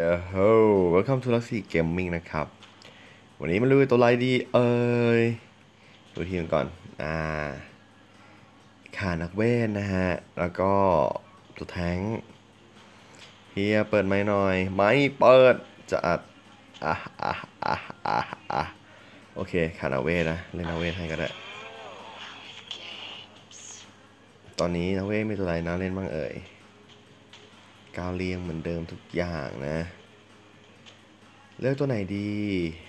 เอ้โห welcome to Luxy Gaming นะครับ วันนี้มาลุยตัวไรดี เอ้ยดูทีมก่อน อ่าขานักเวทนะฮะ แล้วก็ตัวแทงเฮียเปิดไม้หน่อย ไม่เปิด จะอัด อะอะอะอะอะโอเคขานักเวทนะ เล่นนักเวทให้ก็ได้ ตอนนี้นักเวทมีตัวไรน่าเล่นบ้างเอ่ย ก้าวเรียงเหมือนเดิมทุกอย่างนะ เลือกตัวไหนดี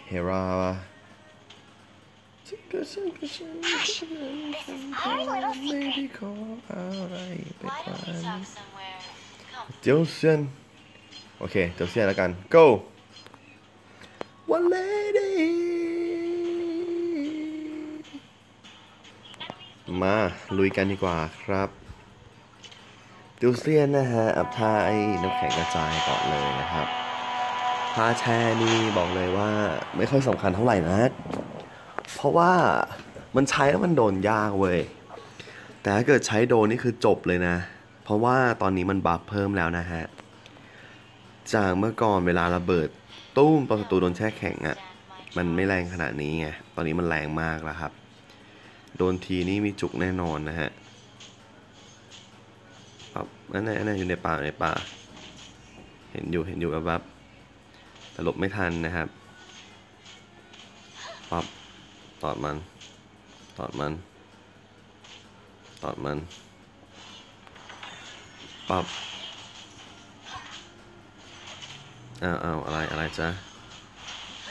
เฮราวะ This our little ไม่ secret. ได้ขออะไรไปกว่าเจียวเซียนโอเคเจียวเซียนแล้วกัน go one lady มาลุยกันดีกว่าครับ เจียวเซียนนะฮะอัพท่าไอ้น้ำแข็งกระจายก่อนเลยนะครับท่าแช่นี่บอกเลยว่าไม่ค่อยสำคัญเท่าไหร่นะเพราะว่ามันใช้แล้วมันโดนยากเว้ยแต่ถ้าเกิดใช้โดนนี่คือจบเลยนะ เพราะว่าตอนนี้มันบัฟเพิ่มแล้วนะฮะ จากเมื่อก่อนเวลาระเบิดตุ้มตอนศัตรูโดนแช่แข็งอะ่ะ มันไม่แรงขนาดนี้ไง ตอนนี้มันแรงมากแล้วครับ โดนทีนี่มีจุกแน่นอนนะฮะ นั่นน่ะนั่นน่ะอยู่ในป่าในป่า เห็นอยู่เห็นอยู่แบบแบบแต่หลบไม่ทันนะครับปับตอดมัน ตอดมัน ตอดมันปั๊บอ้าวอ้าวอะไรอะไรจ๊ะ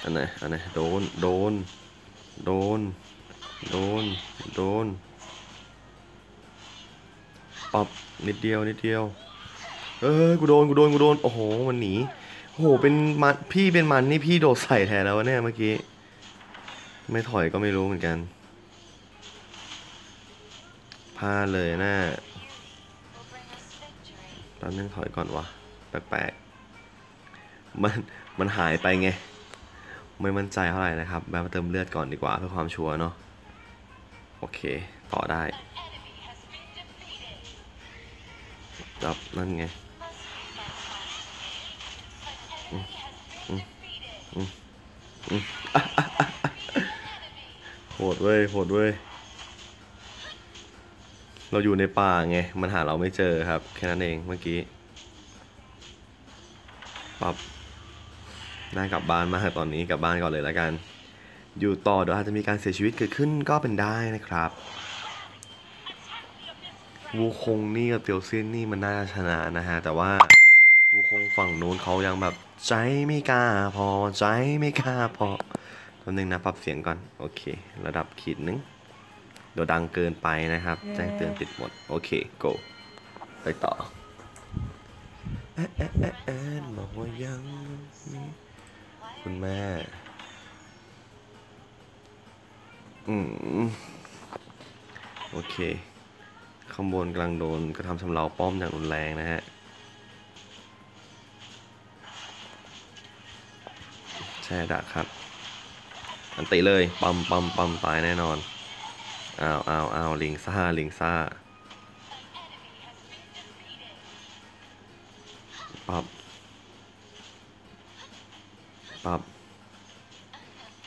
อันไหนอันไหนโดน โดน โดน โดน โดน ปั๊บนิดเดียวนิดเดียว เออกูโดนกูโดนกูโดน โอ้โห มันหนี โอ้โห เป็นมันพี่เป็นมันนี่พี่โดดใส่แทนแล้วเนี่ยเมื่อกี้ ไม่ถอยก็ไม่รู้เหมือนกันพลาดเลยนะ Will bring us victory. ตอนนึงถอยก่อนวะ แปลกๆ มัน มันหายไปไง ไม่มั่นใจเท่าไหร่นะครับ แบบมาเติมเลือดก่อนดีกว่าเพื่อความชัวร์เนาะ โอเค ต่อได้ จับนั่นไงโหดเว้ยโหดเว้ย เราอยู่ในป่าไง มันหาเราไม่เจอครับ แค่นั้นเองเมื่อกี้ปับได้กลับบ้านมากตอนนี้กลับบ้านก่อนเลยแล้วกัน อยู่ต่อเดี๋ยวอาจจะมีการเสียชีวิตเกิดขึ้นก็เป็นได้นะครับ วูคงนี่กับเตียวเซียนนี่มันน่าจะชนะนะฮะ แต่ว่าวูคงฝั่งนู้นเขายังแบบใจไม่กล้าพอใจไม่กล้าพอตอนนึงนะปรับเสียงก่อนโอเค ระดับขีดนึงเดี๋ยวดังเกินไปนะครับ แจ้งเตือนติดหมด โอเค go ไปต่อแอะแอะแอะแอนบอกว่ายังมีคุณแม่อืมโอเค ข้างบนกำลังโดนกระทำชำเราป้อมอย่างรุนแรงนะฮะ แช่ดักครับ อันติเลย ปั๊มปั๊มปั๊มตายแน่นอน อ้าวอ้าวอ้าวลิงซ่า ลิงซ่า ปั๊บปั๊บ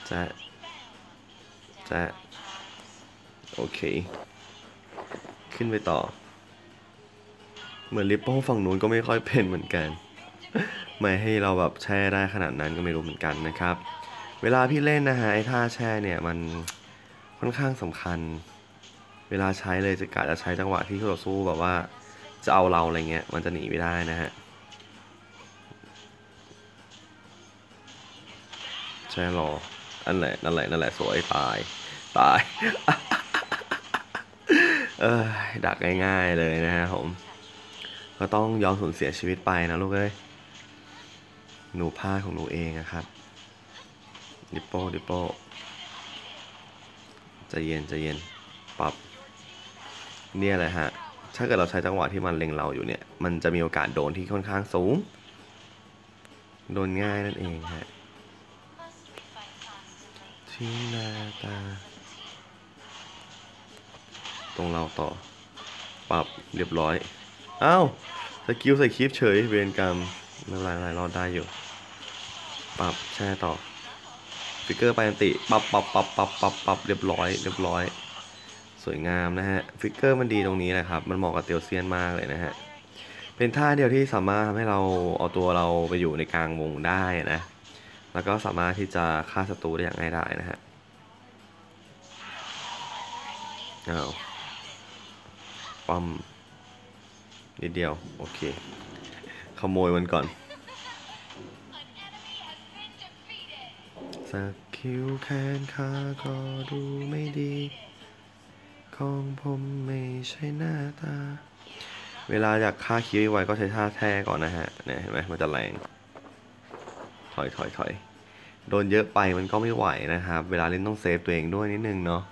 แจ๊ะ แจ๊ะ โอเค ขึ้นไปต่อ เหมือนลิปโป้ฝั่งนู้นก็ไม่ค่อยเป็นเหมือนกัน ไม่ให้เราแบบแช่ได้ขนาดนั้นก็ไม่รู้เหมือนกันนะครับ เวลาพี่เล่นนะฮะไอ้ท่าแช่เนี่ยมันค่อนข้างสำคัญ เวลาใช้เลยจะกะจะใช้จังหวะที่คู่ต่อสู้แบบว่าจะเอาเราอะไรเงี้ยมันจะหนีไม่ได้นะฮะแช่หรออันแหละนั่นแหละนั่นแหละสวยตาย ตาย เออดักง่ายๆเลยนะฮะผม ก็ต้องยอมสูญเสียชีวิตไปนะลูกเอ้ย หนูพลาดของหนูเองอะครับ ดิปโป้ดิปโป้ใจเย็นใจเย็นปรับ เนี่ยแหละฮะ ถ้าเกิดเราใช้จังหวะที่มันเล็งเราอยู่เนี่ย มันจะมีโอกาสโดนที่ค่อนข้างสูง โดนง่ายนั่นเองฮะ ที่หน้าตา ตรงเราต่อปรับเรียบร้อยอ้าวสกิลใส่คลิปเฉยเวรกรรมไม่เป็นไรไม่เป็นไรรอดได้อยู่ ปรับแช่ต่อฟิกเกอร์ไปอันติปรับปรับปรับปรับปรับปรับเรียบร้อยเรียบร้อย สวยงามนะฮะฟิกเกอร์มันดีตรงนี้แหละครับ มันเหมาะกับเตียวเซียนมากเลยนะฮะเป็นท่าเดียวที่สามารถทำให้เราเอาตัวเราไปอยู่ในกลางวงได้นะ แล้วก็สามารถที่จะฆ่าศัตรูได้อย่างง่ายดายนะฮะอ้าว ปั๊มนิดเดียว โอเค ขโมยมันก่อนสักคิวแค้นขาก็ดูไม่ดี ของผมไม่ใช่หน้าตา เวลาอยากฆ่าคิวไว้ก็ใช้ท่าแท้ก่อนนะฮะ เนี่ยเห็นไหมมันจะแรง ถอยถอยถอยโดนเยอะไปมันก็ไม่ไหวนะครับ เวลาเล่นต้องเซฟตัวเองด้วยนิดนึงเนาะ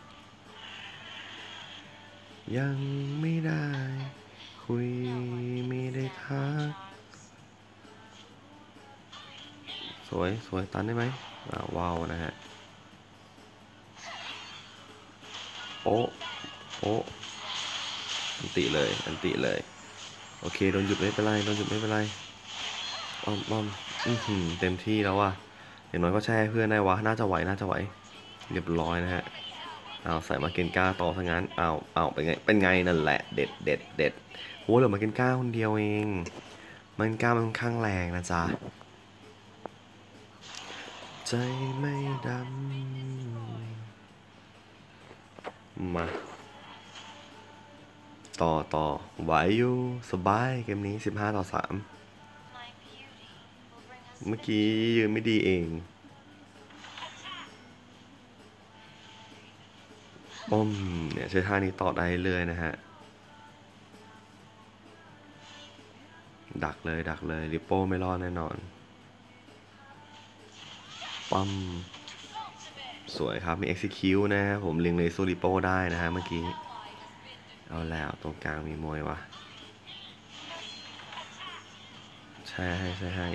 ยังไม่ได้ คุยไม่ได้ทัก สวยสวยตันได้ไหมอ่าว้าวนะฮะโอ้โออันติเลยอันติเลย โอเคโดนหยุดไม่เป็นไรโดนหยุดไม่เป็นไรอ้อมอ้อมอือหือเต็มที่แล้วว่ะอย่างน้อยก็แช่เพื่อนได้วะน่าจะไหวน่าจะไหวเรียบร้อยนะฮะ เอาใส่มาเกนก้าต่อซะงั้นเอาเอาเป็นไงเป็นไงนั่นแหละเด็ดเด็ดเด็ดโหเหลือมาเกนก้าคนเดียวเองมันก้ามันค่อนข้างแรงนะจ๊ะใจไม่ดำมาต่อต่อไหวอยู่สบายเกมนี้ 15 ต่อ3 My beauty will bring us เมื่อกี้ยืนไม่ดีเอง ป้อมเนี่ยใช้ท่านี้ต่อได้เรื่อยนะฮะ ดักเลยดักเลยริปโป้ไม่รอดแน่นอนปั๊มสวยครับ มี execute นะฮะผมเล็งเลยสู้ริปโป้ได้นะฮะเมื่อกี้ เอาแล้วตรงกลางมีมวยวะใช่ให้ใช่ให้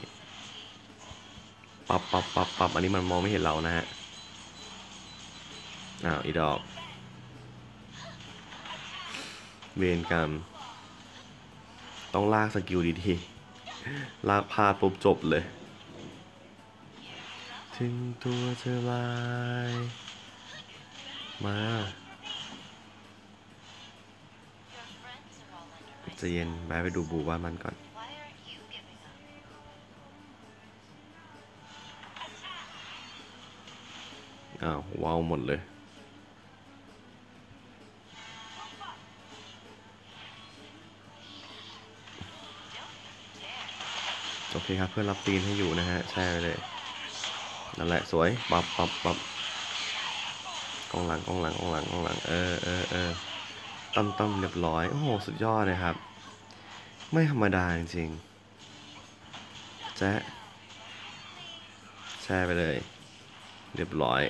ปับปับปับปับอันนี้มันมองไม่เห็นเรานะฮะอ้าวอีดอก เวรกรรม ต้องลากสกิลดีๆ ลากพาดปุ๊บจบเลย ถึงตัวเธอลาย มาจะเย็นแวะไปดูบูบ้านมันก่อนอ้าวว้าวหมดเลย โอเคครับ เพื่อนรับตีนให้อยู่นะฮะแช่ไปเลยนั่นแหละสวยปับปับปับกองหลังกองหลังกองหลังกองหลังเออเออเออตั้มตั้มเรียบร้อยโอ้โหสุดยอดเลยครับ ไม่ธรรมดาจริงๆแจ๊ะแช่ไปเลย เรียบร้อย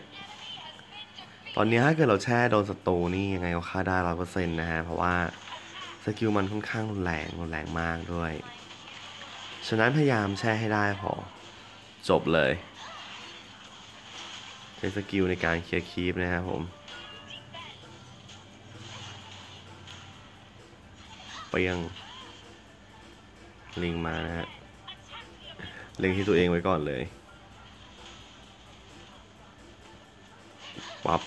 ตอนนี้ถ้าเกิดเราแช่โดนศัตรูนี่ยังไงก็ฆ่าได้ร้อยเปอร์เซ็นต์นะฮะ เพราะว่าสกิลมันค่อนข้างรุนแรงรุนแรงมากด้วย ฉะนั้นพยายามแช่ให้ได้พอ จบเลยใช้สกิลในการเคลียร์คีปนะครับผมเปียงลิงมานะฮะเล็งที่ตัวเองไว้ก่อนเลยปับ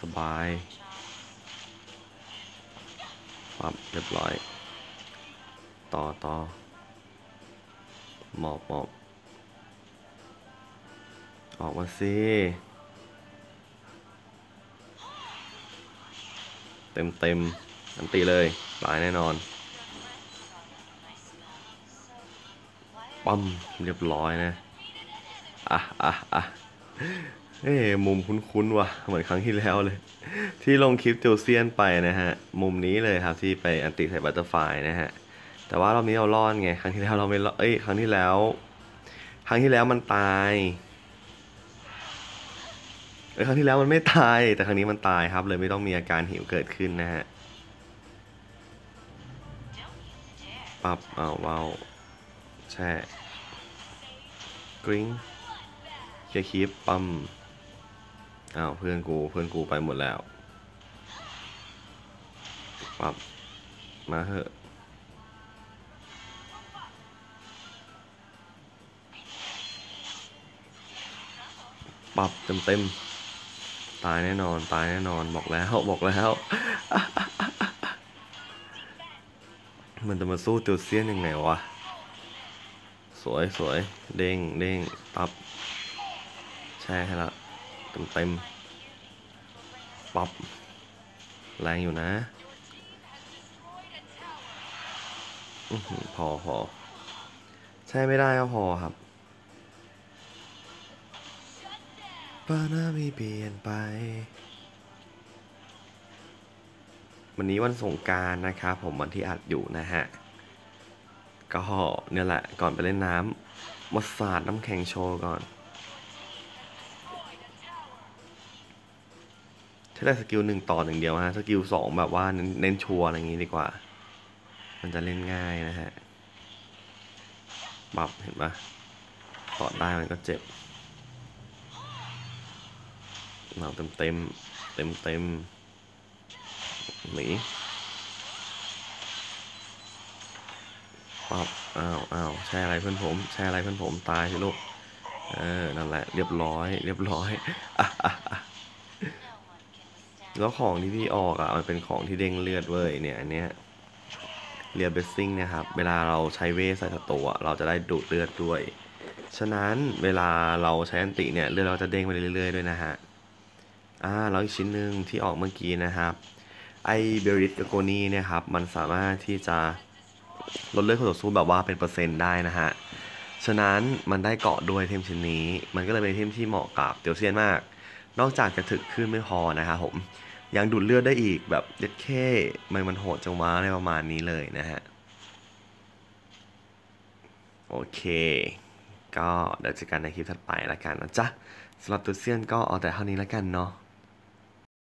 สบายปับเรียบร้อย ต่อต่อหมอบหมอบออกมาสิเต็มเต็มอันตีเลยตายแน่นอนปั๊มเรียบร้อยนะ อะอะอะเอ้มุมคุ้นๆว่ะ เหมือนครั้งที่แล้วเลย ที่ลงคลิปติวเซียนไปนะฮะ มุมนี้เลยครับที่ไปอันติใส่บัตเตอร์ไฟนะฮะ แต่ว่ารอบนี้เรารอดไง ครั้งที่แล้วเราไม่รอดเอ้ย ครั้งที่แล้ว ครั้งที่แล้วมันตาย เอ้ย ครั้งที่แล้วมันไม่ตาย แต่ครั้งนี้มันตายครับ เลยไม่ต้องมีอาการหิวเกิดขึ้นนะฮะ ปับเอาเบาแช่กริ้งเคียคีปปั๊มอ้าวเพื่อนกู เพื่อนกูไปหมดแล้ว ปับ มาเหอะ ปรับเต็มเต็มตายแน่นอนตายแน่นอนบอกแล้วบอกแล้วมันจะมาสู้ติวเซียนยังไงวะ สวยสวยเด้งเด้งปรับแช่ให้ละเต็มเต็มปรับแรงอยู่นะอือพอพอใช่ไม่ได้ก็พอครับ ปานามีเปลี่ยนไป วันนี้วันสงการนะครับผมวันที่อัดอยู่นะฮะ ก็เนี่ยแหละก่อนไปเล่นน้ำมาสาดน้ำแข็งโชว์ก่อนใช้ได้สกิลหนึ่งต่อหนึ่งเดียวฮะสกิลสองแบบว่าเน้นชัวร์อะไรอย่างงี้ดีกว่า มันจะเล่นง่ายนะฮะปรับเห็นปะต่อได้มันก็เจ็บ เราเต็มเต็มเต็มเต็มหนีปับอ้าวอ้าวใช่อะไรเพื่อนผมใช่อะไรเพื่อนผมตายสิลูกเออนั่นแหละเรียบร้อย เรียบร้อยอะอะอะแล้วของที่พี่ออกอะมันเป็นของที่เด้งเลือดเว้ยเนี่ยอันเนี้ยเรียบเบสซิ่งนะครับ เวลาเราใช้เวทใส่ศัตรูอะเราจะได้ดูดเลือดด้วย ฉะนั้นเวลาเราใช้อันติเนี่ยเลือดเราจะเด้งไปเรื่อยๆด้วยนะฮะ อ่าแล้วอีกชิ้นหนึ่งที่ออกเมื่อกี้นะครับไอเบริสกโกนีเนี่ยครับมันสามารถที่จะลดเลือดคู่ต่อสู้แบบว่าเป็นเปอร์เซ็นต์ได้นะฮะฉะนั้นมันได้เกาะด้วยเทมชิ้นนี้ มันก็เลยเป็นเทมที่เหมาะกับเตียวเซียนมาก นอกจากจะถึกขึ้นไม่พอนะครับผมยังดูดเลือดได้อีกแบบเย็ดแค่มันมันโหดจังวะในประมาณนี้เลยนะฮะโอเค ก็เดี๋ยวเจอกันในคลิปถัดไปละกันนะจ๊ะสำหรับตัวเซียนก็เอาแต่เท่านี้ละกันเนาะ